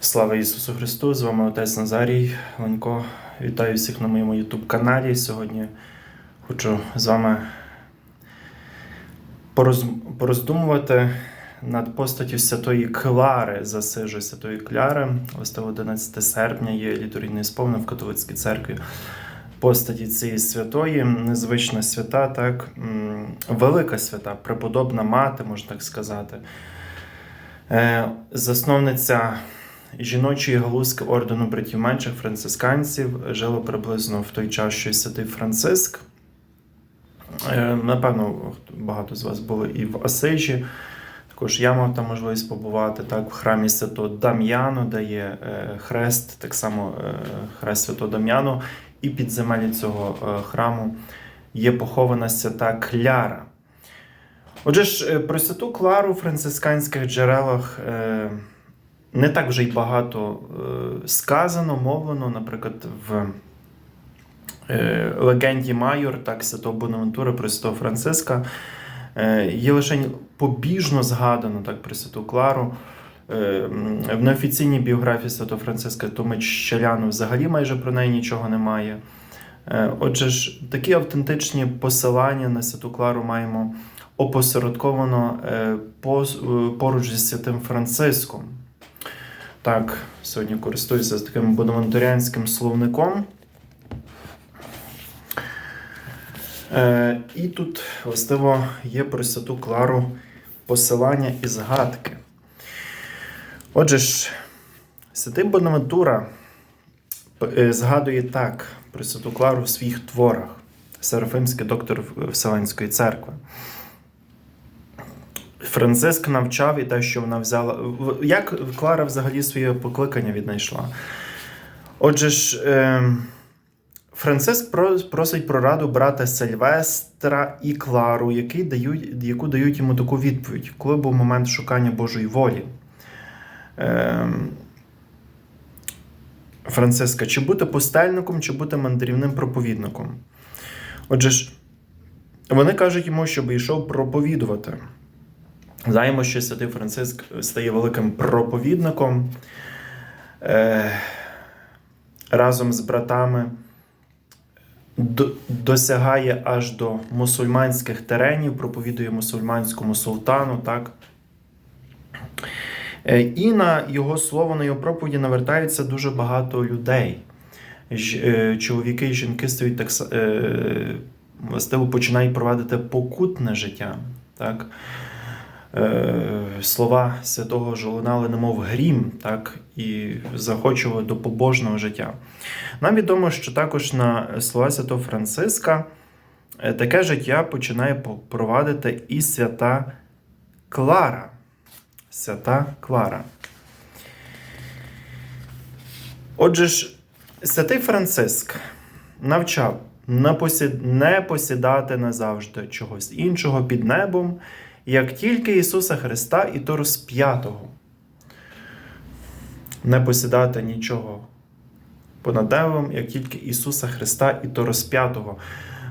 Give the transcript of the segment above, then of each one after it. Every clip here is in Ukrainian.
Слава Ісусу Христу! З вами отець Назарій Ленько. Вітаю всіх на моєму YouTube каналі. Сьогодні хочу з вами пороз... пороздумувати над постаттю Святої Клари, засижу Святої Кляри. Ось 11 серпня є літургійний сповнив в католицькій церкві. Постаті цієї святої, незвична свята, так, велика свята, преподобна мати, можна так сказати. Е, Засновниця жіночої галузки ордену братів менших францисканців жила приблизно в той час, що й святий Франциск. Е, Напевно, багато з вас були і в Асижі. Також я мав там можливість побувати так, в храмі Святого Дам'яну, де є е, хрест, так само е, хрест Святого Дам'яну, і під земелі цього храму є похована свята Кляра. Отже ж, про святу Клару в францисканських джерелах не так вже й багато е, сказано, мовлено, наприклад, в е, легенді Майор, так, святого Бонавентура про святого Франциска. Е, є лише побіжно згадано так, про святу Клару. В неофіційній біографії святого Франциска Томич Щеляну взагалі майже про неї нічого немає. Отже ж, такі автентичні посилання на святу Клару маємо опосередковано пос- поруч зі святим Франциском. Так, сьогодні користуюся з таким бонавентуріанським словником. Е, і тут, властиво, є про святу Клару посилання і згадки. Отже ж, святий Бонавентура е, згадує так про святу Клару в своїх творах. Серафимський доктор Вселенської церкви. Франциск навчав і те, що вона взяла. Як Клара взагалі своє покликання віднайшла? Отже ж, е, Франциск просить про раду брата Сильвестра і Клару, які дають, яку дають йому таку відповідь, коли був момент шукання Божої волі. Е, Франциска, чи бути пустельником, чи бути мандрівним проповідником. Отже ж, вони кажуть йому, щоб йшов проповідувати. Знаємо, що святий Франциск стає великим проповідником е, разом з братами досягає аж до мусульманських теренів, проповідує мусульманському султану. так. Е, І на його слово, на його проповіді навертається дуже багато людей. Е, чоловіки і жінки стають так е, властиво починають провадити покутне життя. Так? Е, слова святого ж лунали, немов грім, так, і захочували до побожного життя. Нам відомо, що також на слова святого Франциска е, таке життя починає по- провадити і свята Клара. Свята Клара. Отже ж, святий Франциск навчав не посідати назавжди чогось іншого під небом, як тільки Ісуса Христа і то розп'ятого. Не посідати нічого понад небом, як тільки Ісуса Христа і то розп'ятого.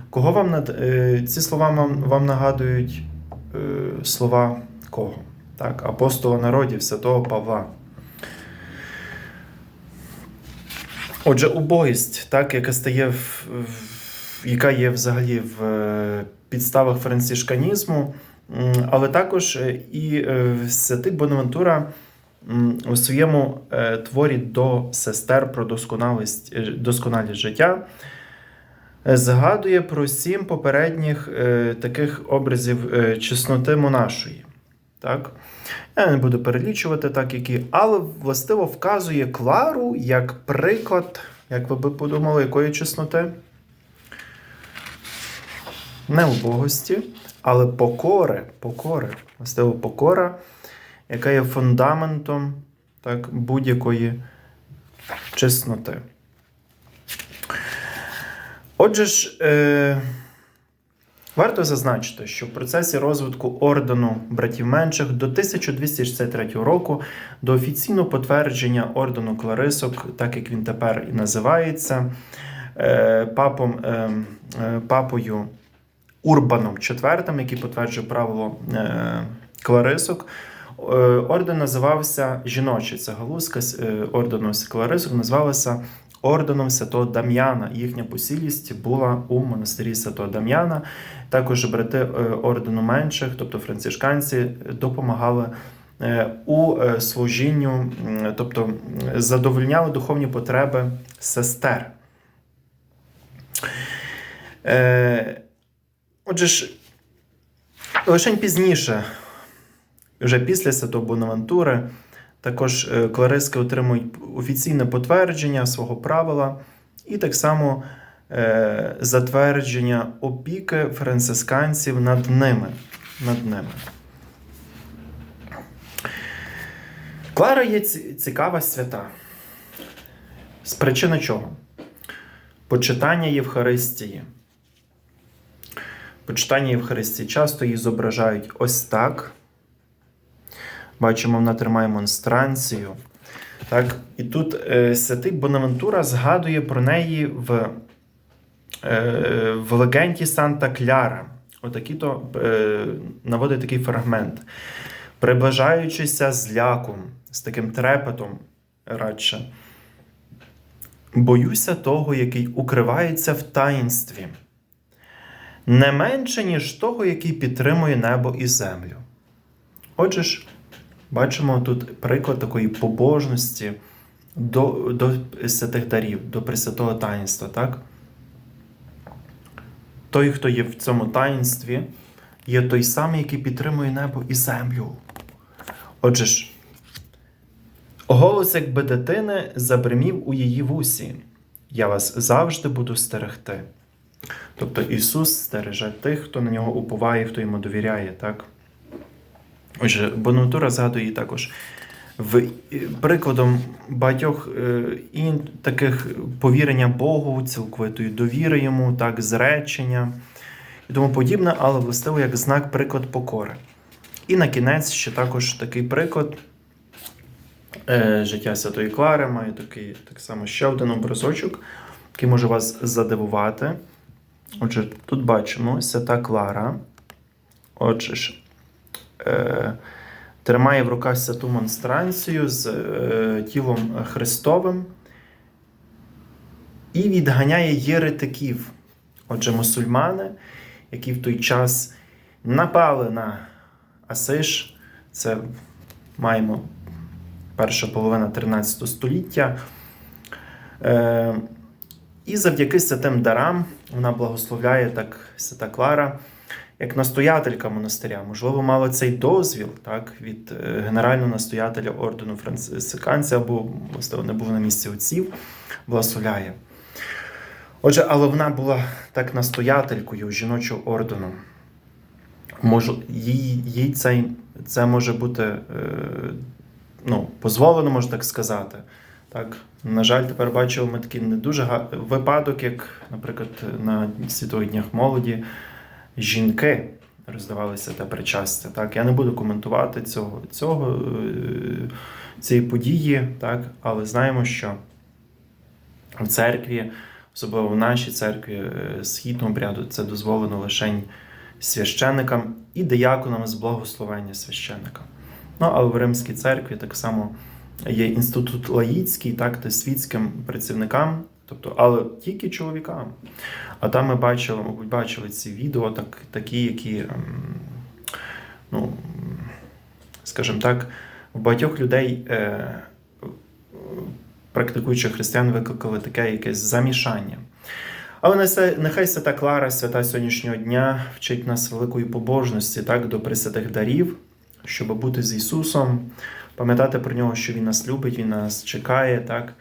Кого вам над... е, ці слова вам, нагадують е, слова кого? Так, апостола народів, святого Павла. Отже, убогість, так, яка стає в, яка є взагалі в е, підставах францишканізму, але також е, і е, святий Бонавентура у своєму е, творі до сестер про досконалість, досконалість життя згадує про сім попередніх таких образів чесноти монашої. Так? Я не буду перелічувати так, які, але властиво вказує Клару як приклад, як ви би подумали, якої чесноти? Не убогості, але покори, покори. Властиво покора, яка є фундаментом так, будь-якої чесноти. Отже ж, е, Варто зазначити, що в процесі розвитку ордену братів менших до 1263 року до офіційного потвердження ордену Кларисок, так як він тепер і називається, е, папом, е, е, папою Урбаном IV, який потверджує правило е, Кларисок, Е, Орден називався жіночий, це галузка е, ордену секуларизму, називалася орденом Святого Дам'яна. Їхня посілість була у монастирі Святого Дам'яна. Також брати ордену менших, тобто францишканці, допомагали у служінню, тобто задовольняли духовні потреби сестер. Отже ж, лише пізніше, вже після Святого Бонавантури, також е, клариски отримують офіційне потвердження свого правила і так само е, затвердження опіки францисканців над ними. Над ними. Клара є цікава свята. З причини чого? Почитання Євхаристії. Почитання Євхаристії часто її зображають ось так. Бачимо, вона тримає монстранцію. Так? І тут е, святий Бонавентура згадує про неї в, е, в легенді Санта Кляра. Отакі то е, наводить такий фрагмент. Приближаючися з ляком, з таким трепетом радше. Боюся того, який укривається в таїнстві, не менше, ніж того, який підтримує небо і землю. Отже ж, бачимо тут приклад такої побожності до, до святих дарів, до Пресвятого таїнства, так? Той, хто є в цьому таїнстві, є той самий, який підтримує небо і землю. Отже ж, голос, якби дитини, забримів у її вусі. Я вас завжди буду стерегти. Тобто Ісус стереже тих, хто на нього уповає, хто йому довіряє, так? Отже, Бонатура згадує також в прикладом багатьох е, і таких повірення Богу, цілковитої довіри йому, так, зречення і тому подібне, але властиво як знак приклад покори. І на кінець ще також такий приклад е, життя Святої Клари має такий так само ще один образочок, який може вас задивувати. Отже, тут бачимо Свята Клара. Отже ж, е, тримає в руках святу монстранцію з е, тілом Христовим і відганяє єретиків. Отже, мусульмани, які в той час напали на Асиш, це маємо перша половина 13 століття. Е, і завдяки святим дарам вона благословляє так свята Клара, як настоятелька монастиря. Можливо, мала цей дозвіл так, від е, генерального настоятеля ордену францисканця, або можливо, не був на місці отців, благословляє. Отже, але вона була так настоятелькою жіночого ордену. Може, їй, їй це, це може бути е, ну, дозволено, можна так сказати. Так, на жаль, тепер бачимо ми такий не дуже га- випадок, як, наприклад, на Світових днях молоді жінки роздавалися те причастя. Так, я не буду коментувати цього, цього е, цієї події, так, але знаємо, що в церкві, особливо в нашій церкві е, східного обряду, це дозволено лише священникам і дияконам з благословення священника. Ну, але в Римській церкві так само є інститут лаїцький, так, та світським працівникам, тобто, але тільки чоловікам. А там ми бачили, мабуть, бачили ці відео, так, такі, які, ем, ну, скажімо так, в багатьох людей, е, практикуючих християн, викликали таке якесь замішання. Але нехай свята Клара, свята сьогоднішнього дня, вчить нас великої побожності так, до присвятих дарів, щоб бути з Ісусом, пам'ятати про нього, що Він нас любить, Він нас чекає, так,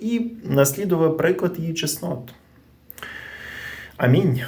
і наслідував приклад її чеснот. Амінь.